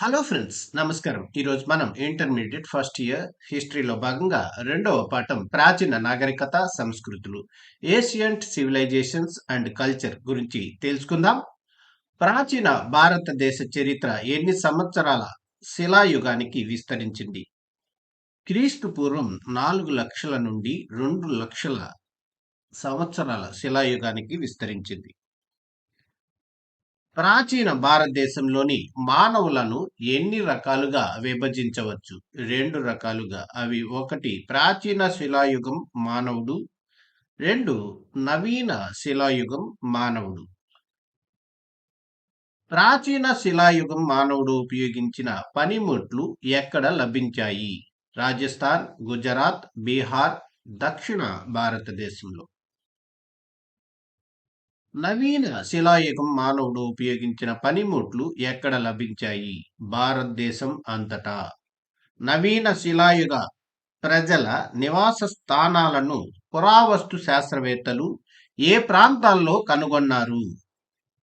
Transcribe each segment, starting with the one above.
Hello friends నమస్కారం. ఈరోజు మనం ఇంటర్మీడియట్ ఫస్ట్ ఇయర్ హిస్టరీలో భాగంగా రెండవ పాఠం ప్రాచీన నాగరికత సంస్కృతులు ఏషియంట్ సివిలైజేషన్స్ అండ్ కల్చర్ గురించి తెలుసుకుందాం. ప్రాచీన భారతదేశ చరిత్ర ఎన్ని సంవత్సరాల శిలాయుగానికి విస్తరించింది? క్రీస్తు పూర్వం నాలుగు లక్షల నుండి రెండు లక్షల సంవత్సరాల శిలాయుగానికి విస్తరించింది. ప్రాచీన భారతదేశంలోని మానవులను ఎన్ని రకాలుగా విభజించవచ్చు? రెండు రకాలుగా. అవి ఒకటి ప్రాచీన శిలాయుగం మానవుడు. రెండు నవీన శిలాయుగం మానవుడు. ప్రాచీన శిలాయుగం మానవుడు ఉపయోగించిన పనిముట్లు ఎక్కడ లభించాయి? రాజస్థాన్ గుజరాత్ బీహార్ దక్షిణ భారతదేశంలో. నవీన శిలాయుగం మానవుడు ఉపయోగించిన పనిముట్లు ఎక్కడ లభించాయి? భారతదేశం అంతటా. నవీన శిలాయుగ ప్రజల నివాస స్థానాలను పురావస్తు శాస్త్రవేత్తలు ఏ ప్రాంతాల్లో కనుగొన్నారు?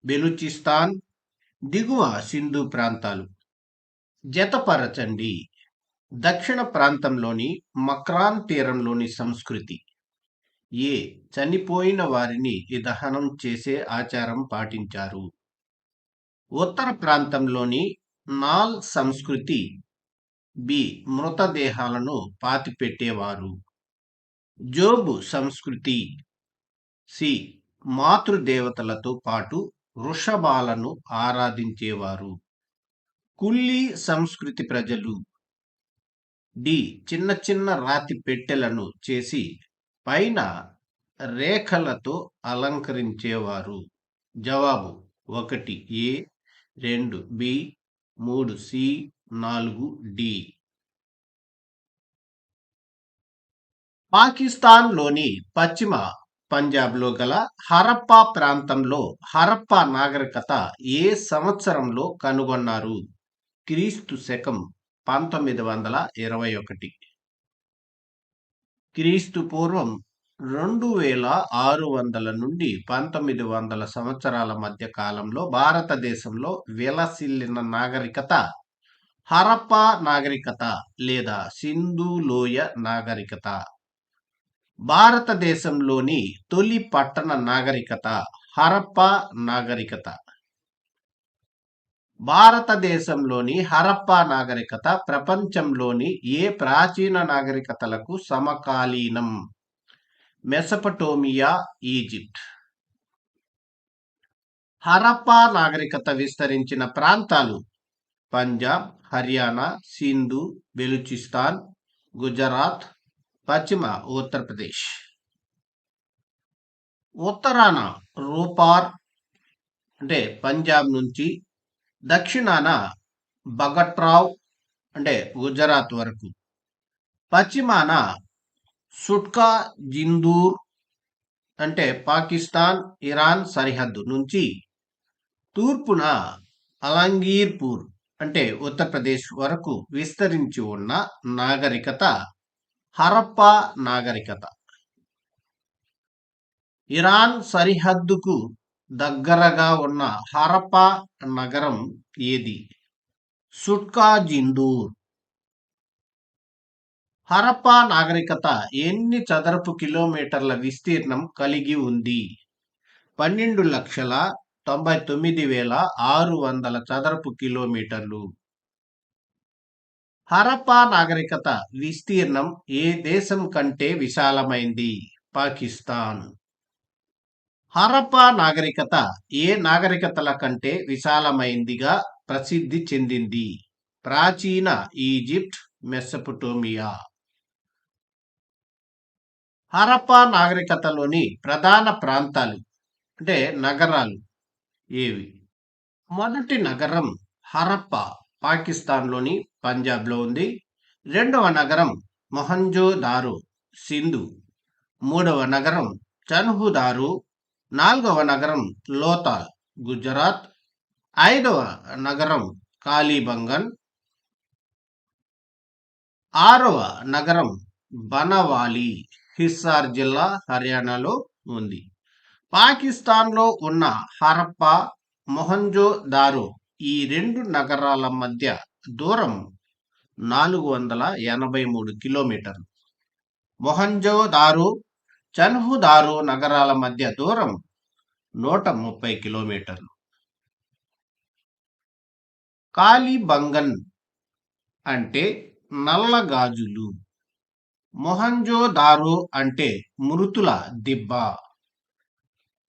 బెలుచిస్తాన్ దిగువ సింధు ప్రాంతాలు. జతపరచండి. దక్షిణ ప్రాంతంలోని మక్రాన్ తీరంలోని సంస్కృతి. ఏ చనిపోయిన వారిని దహనం చేసే ఆచారం పాటించారు. ఉత్తర ప్రాంతంలోని నాల్ సంస్కృతి బి మృతదేహాలను పాతిపెట్టేవారు. జోబు సంస్కృతి సి మాతృదేవతలతో పాటు వృషభాలను ఆరాధించేవారు. కుల్లీ సంస్కృతి ప్రజలు డి చిన్న చిన్న రాతి పెట్టెలను చేసి పైన రేఖలతో అలంకరించేవారు. జవాబు ఒకటి ఏ రెండు బి మూడు సి నాలుగు డి. పాకిస్తాన్లోని పశ్చిమ పంజాబ్లో గల హరప్పా ప్రాంతంలో హరప్పా నాగరికత ఏ సంవత్సరంలో కనుగొన్నారు? క్రీస్తు శకం పంతొమ్మిది వందల ఇరవై ఒకటి. క్రీస్తు పూర్వం రెండు వేల ఆరు వందల నుండి పంతొమ్మిది వందల సంవత్సరాల మధ్య కాలంలో భారతదేశంలో విలసిల్లిన నాగరికత హరప్పా నాగరికత లేదా సింధు లోయ నాగరికత. భారతదేశంలోని తొలి పట్టణ నాగరికత హరప్పా నాగరికత. భారతదేశంలోని హరప్పా నాగరికత ప్రపంచంలోని ఏ ప్రాచీన నాగరికతలకు సమకాలీనం? Mesopotamia Egypt. హరప్పా నాగరికత విస్తరించిన ప్రాంతాలు పంజాబ్ హర్యానా సింధు బెలుచిస్తాన్ గుజరాత్ పశ్చిమ ఉత్తరప్రదేశ్. ఉత్తరాన రూపార్ అంటే పంజాబ్ నుంచి దక్షిణాన బగట్రావ్ అంటే గుజరాత్ వరకు. పశ్చిమాన సుట్కా జిందూర్ అంటే పాకిస్తాన్ ఇరాన్ సరిహద్దు నుంచి తూర్పున అలంగీర్పూర్ అంటే ఉత్తరప్రదేశ్ వరకు విస్తరించి ఉన్న నాగరికత హరప్పా నాగరికత. ఇరాన్ సరిహద్దుకు దగ్గరగా ఉన్న హరప్పా నగరం ఏది? సుట్కా జిందూర్. హరప్పా నాగరికత ఎన్ని చదరపు కిలోమీటర్ల విస్తీర్ణం కలిగి ఉంది? పన్నెండు లక్షల తొంభై తొమ్మిది వేల ఆరు వందల చదరపు కిలోమీటర్లు. హరప్పా నాగరికత విస్తీర్ణం ఏ దేశం కంటే విశాలమైంది? పాకిస్తాన్. హరప్పా నాగరికత ఏ నాగరికతల కంటే విశాలమైందిగా ప్రసిద్ధి చెందింది? ప్రాచీన ఈజిప్ట్ మెస్సపుటోమియా హరప్పా నాగరికతలోని ప్రధాన ప్రాంతాలు అంటే నగరాలు ఏవి? మొదటి నగరం హరప్పా పాకిస్తాన్లోని పంజాబ్లో ఉంది. రెండవ నగరం మొహంజోదారో సింధు. మూడవ నగరం చన్హుదారు నాలుగవ నగరం లోతాల్ గుజరాత్. ఐదవ నగరం కాళీబంగన్. ఆరవ నగరం బనవాలి హిస్సార్ జిల్లా హర్యానాలో ఉంది. పాకిస్తాన్లో ఉన్న హరప్పా మొహంజో దారో ఈ రెండు నగరాల మధ్య దూరం నాలుగు వందల ఎనభై మూడు కిలోమీటర్లు. మొహంజోదారు చన్హుదారు నగరాల మధ్య దూరం నూట ముప్పై కిలోమీటర్లు. కాలిబంగన్ అంటే నల్లగాజులు మొహంజో దారో అంటే మృతుల దిబ్బ.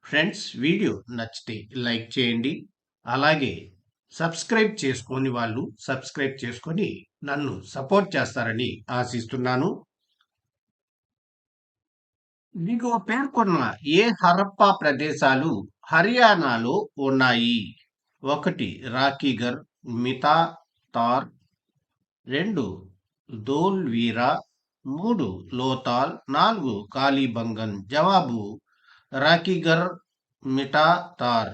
ఫ్రెండ్స్ వీడియో నచ్చితే లైక్ చేయండి. అలాగే సబ్స్క్రైబ్ చేసుకొని వాళ్ళు సబ్స్క్రైబ్ చేసుకొని నన్ను సపోర్ట్ చేస్తారని ఆశిస్తున్నాను. దిగువ పేర్కొన్న ఏ హరప్పా ప్రదేశాలు హర్యానాలో ఉన్నాయి? ఒకటి రాకీగర్ మితా తార్. రెండు దోల్వీరా. మూడు లోతాల్. నాలుగు కాళీబంగన్ జవాబు రాకీగర్ మిటా తార్.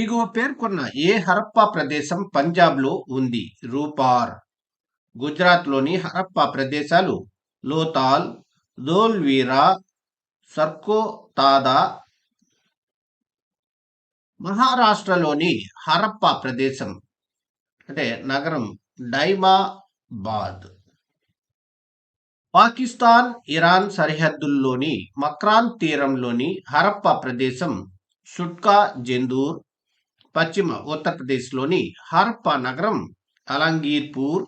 దిగువ పేర్కొన్న ఏ హరప్పా ప్రదేశం పంజాబ్లో ఉంది? రూపార్. గుజరాత్లోని హరప్పా ప్రదేశాలు లోతాల్ దోల్వీరా సర్కోతాదా మహారాష్ట్రలోని హరప్పా ప్రదేశం అంటే నగరం డైమాబాద్ పాకిస్తాన్ ఇరాన్ సరిహద్దుల్లోని మక్రాన్ తీరంలోని హరప్పా ప్రదేశం సుట్కా జెందూర్ పశ్చిమ ఉత్తరప్రదేశ్లోని హరప్పా నగరం అలంగీర్పూర్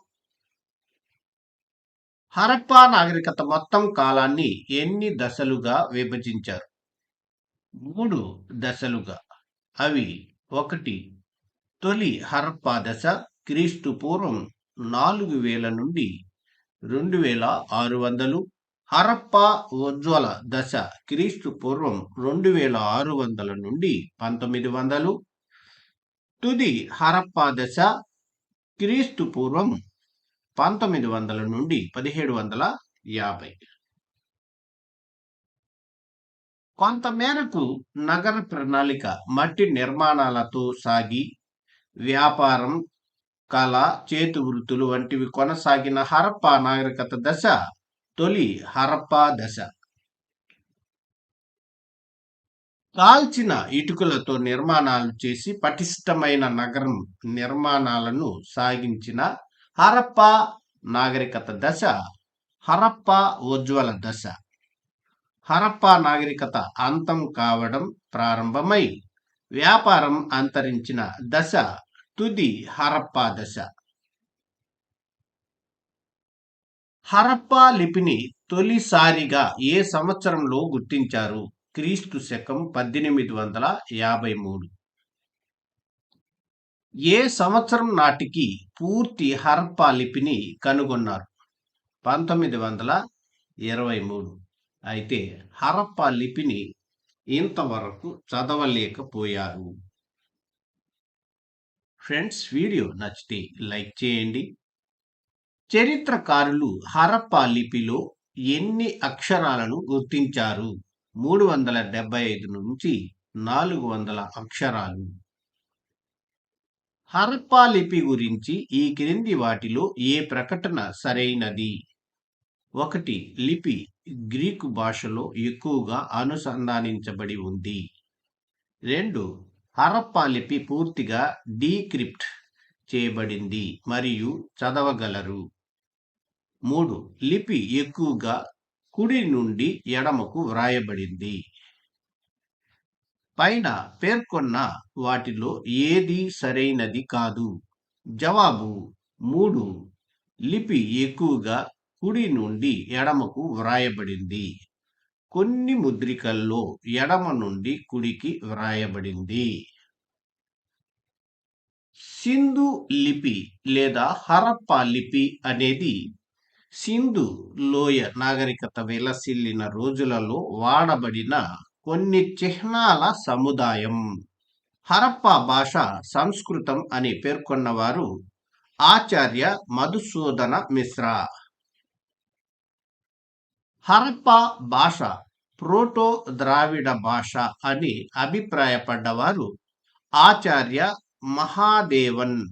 హరప్పా నాగరికత మొత్తం కాలాన్ని ఎన్ని దశలుగా విభజించారు? మూడు దశలుగా. అవి ఒకటి తొలి హరప్పా దశ క్రీస్తు పూర్వం నాలుగు వేల నుండి రెండు వేల ఆరు వందలు హరప్పా ఉజ్వల దశ క్రీస్తు పూర్వం రెండు వేల ఆరు వందల నుండి పంతొమ్మిది వందలు తుది హరప్పా దశ క్రీస్తు పూర్వం పంతొమ్మిది వందల నుండి పదిహేడు వందల యాభై. కొంతమేరకు నగర ప్రణాళిక మట్టి నిర్మాణాలతో సాగి వ్యాపారం కళ చేతి వృత్తులు వంటివి కొనసాగిన హరప్పా నాగరికత దశ తొలి హరప్పా దశ. కాల్చిన ఇటుకలతో నిర్మాణాలు చేసి పటిష్టమైన నగరం నిర్మాణాలను సాగించిన హరప్పా నాగరికత దశ హరప్పా ఉజ్వల దశ హరప్పా నాగరికత అంతం కావడం ప్రారంభమై వ్యాపారం అంతరించిన దశ తుది హరప్పా దశ హరప్పా లిపిని తొలిసారిగా ఏ సంవత్సరంలో గుర్తించారు క్రీస్తు శకం పద్దెనిమిది వందల యాభై మూడు ఏ సంవత్సరం నాటికి పూర్తి హరప్పా లిపిని కనుగొన్నారు? పంతొమ్మిది వందల ఇరవై మూడు. అయితే హరప్పా లిపిని ఇంతవరకు చదవలేకపోయారు. ఫ్రెండ్స్ వీడియో నచ్చితే లైక్ చేయండి. చరిత్రకారులు హరప్పా లిపిలో ఎన్ని అక్షరాలను గుర్తించారు? మూడు వందల డెబ్బై ఐదు నుంచి నాలుగు వందల అక్షరాలు. హరప్పా లిపి గురించి ఈ క్రింది వాటిలో ఏ ప్రకటన సరైనది? ఒకటి లిపి గ్రీకు భాషలో ఎక్కువగా అనుసంధానించబడి ఉంది. రెండు హరప్పా లిపి పూర్తిగా డీక్రిప్ట్ చేయబడింది మరియు చదవగలరు. మూడు లిపి ఎక్కువగా కుడి నుండి ఎడమకు వ్రాయబడింది. పైన పేర్కొన్న వాటిలో ఏది సరైనది కాదు. జవాబు మూడు. లిపి ఎక్కువగా కుడి నుండి ఎడమకు వ్రాయబడింది. కొన్ని ముద్రికల్లో ఎడమ నుండి కుడికి వ్రాయబడింది. సింధు లిపి లేదా హరప్పా లిపి అనేది సింధు లోయ నాగరికత విలసిల్లిన రోజులలో వాడబడిన కొన్ని చిహ్నాల సముదాయం. హరప్పా భాష సంస్కృతం అని పేర్కొన్నవారు ఆచార్య మధుసూదన మిశ్రా. హరప్పా భాష ప్రోటో ద్రావిడ భాష అని అభిప్రాయపడ్డవారు ఆచార్య మహాదేవన్.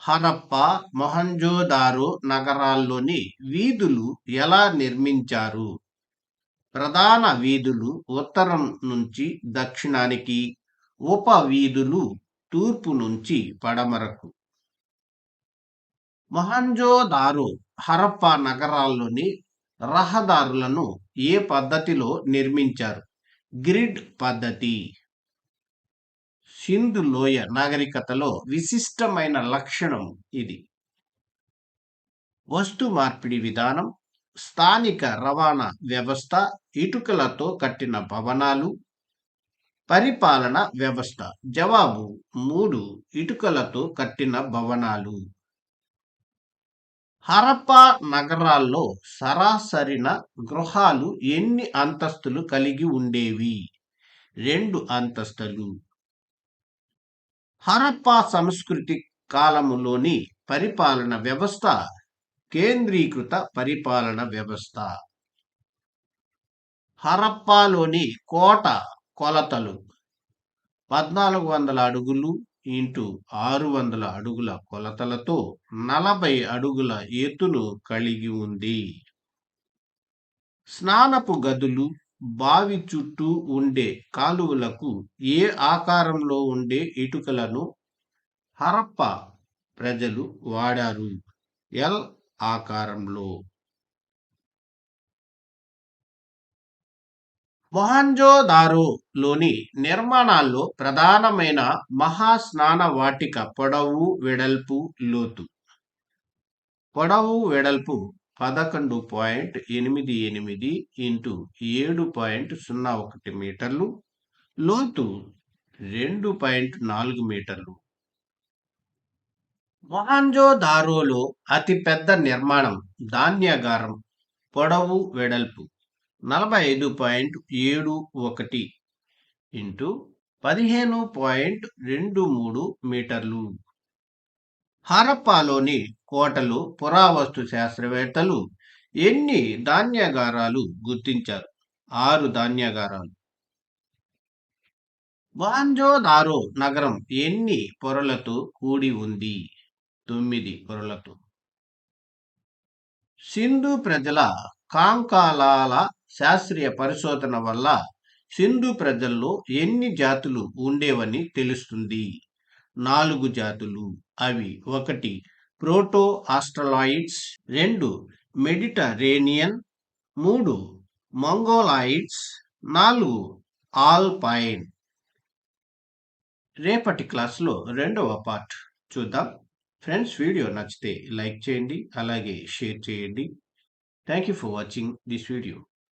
హరప్ప మొహంజోదారో నగరాల్లోని వీధులు ఎలా నిర్మించారు? ప్రధాన వీధులు ఉత్తరం నుంచి దక్షిణానికి ఉపవీధులు తూర్పు నుంచి పడమరకు. మొహంజోదారో హరప్పా నగరాల్లోని రహదారులను ఏ పద్ధతిలో నిర్మించారు? గ్రిడ్ పద్ధతి. సింధు లోయ నాగరికతలో విశిష్టమైన లక్షణం ఇది. వస్తు మార్పిడి విధానం స్థానిక రవాణా వ్యవస్థ ఇటుకలతో కట్టిన భవనాలు పరిపాలన వ్యవస్థ. జవాబు మూడు ఇటుకలతో కట్టిన భవనాలు. హరప్ప నగరాల్లో సరాసరిన గృహాలు ఎన్ని అంతస్తులు కలిగి ఉండేవి? రెండు అంతస్తులు. హరప్ప సంస్కృతి కాలములోని పరిపాలన వ్యవస్థ కేంద్రీకృత పరిపాలన వ్యవస్థ. హరప్పాలోని కోట కొలతలు పద్నాలుగు వందల అడుగులు ఇంటూ ఆరు వందల అడుగుల కొలతలతో నలభై అడుగుల ఎత్తును కలిగి ఉంది. స్నానపు గదులు బావి చుట్టూ ఉండే కాలువలకు ఏ ఆకారంలో ఉండే ఇటుకలను హరప్ప ప్రజలు వాడారు. ఎల్. ఆకారంలో. మొహంజోదారోలోని నిర్మాణాల్లో ప్రధానమైన మహాస్నాన వాటిక పొడవు వెడల్పు లోతు. పొడవు వెడల్పు పదకొండు పాయింట్ ఎనిమిది ఎనిమిది ఇంటూ ఏడు పాయింట్ సున్నా ఒకటి మీటర్లు లోతు రెండు పాయింట్ నాలుగు మీటర్లు. మొహాంజోదారోలో అతిపెద్ద నిర్మాణం ధాన్యాగారం పొడవు వెడల్పు నలభై ఐదు పాయింట్ ఏడు ఒకటి ఇంటూ పదిహేను పాయింట్ రెండు మూడు మీటర్లు. హరప్పాలోని కోటలు పురావస్తు శాస్త్రవేత్తలు ఎన్ని ధాన్యాగారాలు గుర్తించారు? ఆరు ధాన్యాగారాలు. వాంజోదారో నగరం ఎన్ని పొరలతో కూడి ఉంది? తొమ్మిది పొరలతో సింధు ప్రజల కాంకాలాల శాస్త్రీయ పరిశోధన వల్ల సింధు ప్రజల్లో ఎన్ని జాతులు ఉండేవని తెలుస్తుంది? నాలుగు జాతులు. అవి ఒకటి ప్రోటో ఆస్ట్రలాయిడ్స్ రెండు మెడిటరేనియన్ మూడు మంగోలాయిడ్స్ నాలుగు ఆల్పైన్. రేపటి క్లాస్లో రెండవ పార్ట్ చూద్దాం. ఫ్రెండ్స్ వీడియో నచ్చితే లైక్ చేయండి అలాగే షేర్ చేయండి. Thank you for watching this video